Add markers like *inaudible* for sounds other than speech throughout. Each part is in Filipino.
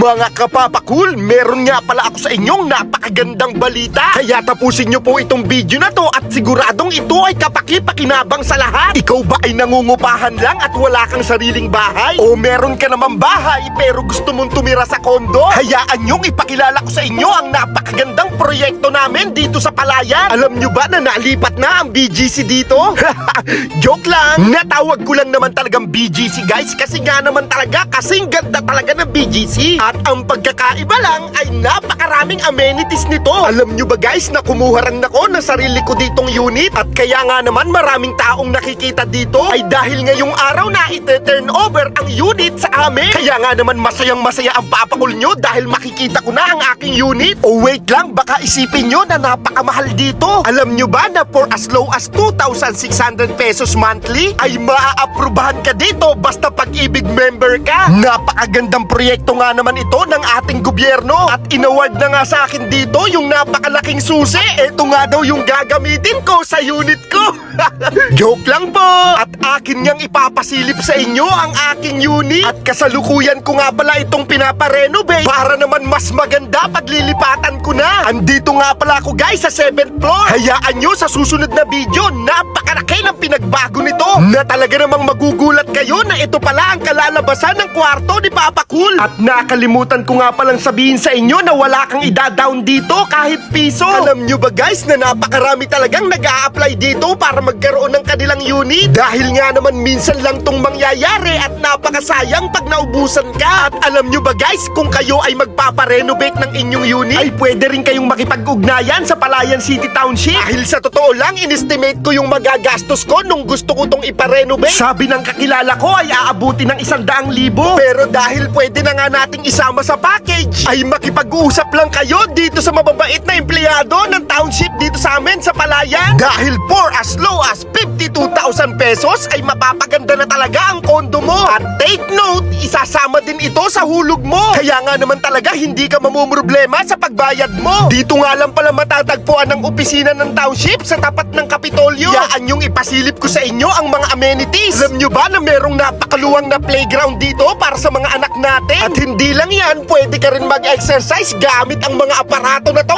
Mga kapapakul, meron nga pala ako sa inyong napakagandang balita. Kaya tapusin nyo po itong video na to at siguradong ito ay kapaki-pakinabang sa lahat. Ikaw ba ay nangungupahan lang at wala kang sariling bahay? O meron ka namang bahay pero gusto mong tumira sa kondo? Hayaan nyong ipakilala ko sa inyo ang napakagandang proyekto namin dito sa Palayan. Alam nyo ba na nalipat na ang BGC dito? *laughs* Joke lang! Natawag ko lang naman talagang BGC guys kasi nga naman talaga kasing ganda talaga ng BGC. At ang pagkakaiba lang ay napakaraming amenities nito. Alam nyo ba guys na kumuha rin ako ng sarili ko ditong unit at kaya nga naman maraming taong nakikita dito ay dahil ngayong araw na ite-turn over ang unit sa amin. Kaya nga naman masayang masaya ang papakul nyo dahil makikita ko na ang aking unit. O wait lang, baka isipin nyo na napakamahal dito. Alam nyo ba na for as low as 2,600 pesos monthly ay maaaprubahan ka dito basta pag-ibig member ka. Napakagandang proyekto nga naman ito ng ating gobyerno at inaward na nga sa akin dito yung napakalaking susi. Ito nga daw yung gagamitin ko sa unit ko. *laughs* Joke lang po. At akin niyang ipapasilip sa inyo ang aking unit. At kasalukuyan ko nga pala itong pinaparenovate para naman mas maganda paglilipatan ko na. Andito nga pala ako guys sa 7th floor. Hayaan nyo sa susunod na video, napakalaki ng pinagbago nito. Na talaga namang magugulat kayo na ito pala ang kalalabasan ng kwarto ni Papa Cool. At nakalimutan ko nga palang sabihin sa inyo na wala kang ida-down dito kahit piso. Alam nyo ba guys na napakarami talagang nag apply dito para magkaroon ng kanilang unit? Dahil nga naman minsan lang tong mangyayari at napakasayang pag naubusan ka. At alam nyo ba guys, kung kayo ay magpaparenovate ng inyong unit, ay pwede rin kayong makipag-ugnayan sa Palayan City Township. Dahil sa totoo lang, inestimate ko yung magagastos ko nung gusto ko tong iparenovate. Sabi ng kakilala ko ay aabuti ng isang daang libo. Pero dahil pwede na nga nating isama sa package, ay makipag-uusap lang kayo dito sa mababait na empleyado ng township dito sa amin sa Palayan. Dahil for as low as 52,000 pesos ay mapapaganda na talaga ang kondo mo. At take note, isasama din ito sa hulog mo. Kaya nga naman talaga hindi ka mamumroblema sa pagbayad mo. Dito nga lang pala matatagpuan ang opisina ng township sa tapat ng Kapitolyo. Yaan yung ipasilip ko sa inyo ang mga amenities. Alam nyo ba na merong napakaluwang na playground dito para sa mga anak natin? At hindi lang yan, pwede ka rin mag-exercise gamit ang mga aparato na to.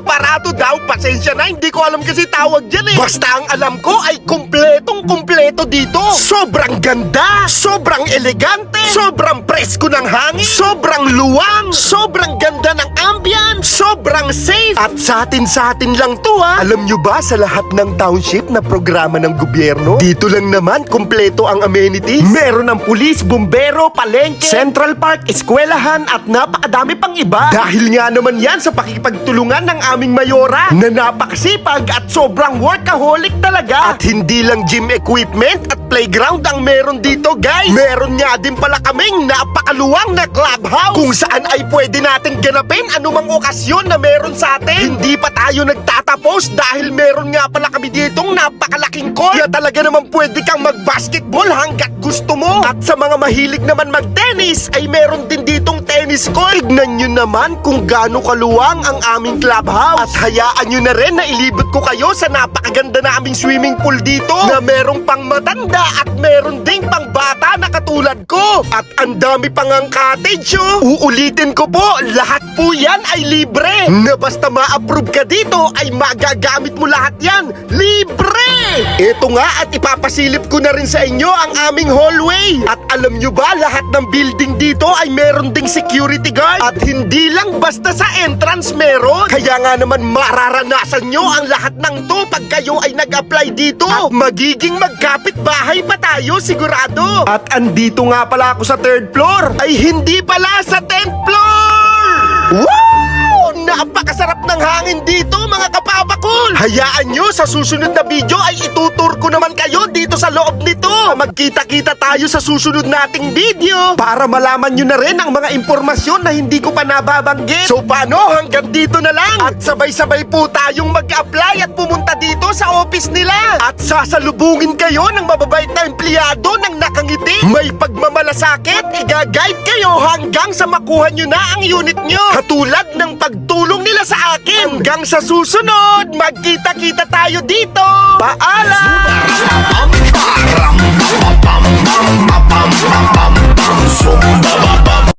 aparato daw, pasensya na, hindi ko alam kasi tawag dyan eh. Basta ang alam ko ay kumpletong kumpleto dito. Sobrang ganda, sobrang elegante, sobrang presko ng hangin, sobrang luwang, sobrang ganda ng ambience, sobrang safe. At sa atin sa atin lang to ha. Alam nyo ba sa lahat ng township na programa ng gobyerno, dito lang naman kumpleto ang amenities. Meron ng pulis, bumbero, palengke, Central Park, eskwelahan at napakadami pang iba. Dahil nga naman yan sa pakikipagtulungan ng aming mayora na napakasipag at sobrang workaholic talaga. At hindi lang gym equipment at playground ang meron dito guys. Meron nga din pala kaming napakaluwang na clubhouse kung saan ay pwede nating ganapin anumang okasyon na meron sa atin. Hindi pa tayo nagtatapos dahil meron nga pala kami ditong napakalaking court. Kaya talaga naman pwede kang mag-basketball hanggat gusto mo. At sa mga mahilig naman mag-tennis ay meron din ditong tennis court. Tignan nyo naman kung gaano kaluwang ang aming clubhouse. At hayaan nyo na rin na ilibot ko kayo sa napakaganda naming swimming pool dito na merong pang matanda at meron ding pang bata na katulad ko. At ang dami pang ang cottage oh. Uulitin ko po, lahat po yan ay libre. Na basta ma-approve ka dito ay magagamit mo lahat yan. Libre! Ito nga at ipapasilip ko na rin sa inyo ang aming hallway. At alam nyo ba, lahat ng building dito ay meron ding security guard. At hindi lang basta sa entrance meron. Kaya nga naman mararanasan nyo ang lahat ng to pag kayo ay nag-apply dito. At magiging magkapit bahay pa tayo sigurado. At andito nga pala ako sa third floor. Ay hindi pala sa 10th floor! Wow! Napakasarap ng hangin dito mga kapapakul! Hayaan nyo sa susunod na video ay itutur ko naman kayo dito sa loob nito! Magkita-kita tayo sa susunod nating video para malaman nyo na rin ang mga impormasyon na hindi ko pa nababanggit. So paano? Hanggang dito na lang! At sabay-sabay po tayong mag-apply at pumunta dito sa office nila! At sasalubungin kayo ng mababait na empleyado! May pagmamalasakit, iga-guide kayo hanggang sa makuha nyo na ang unit nyo! Katulad ng pagtulong nila sa akin! Hanggang sa susunod, magkita-kita tayo dito! Paalam!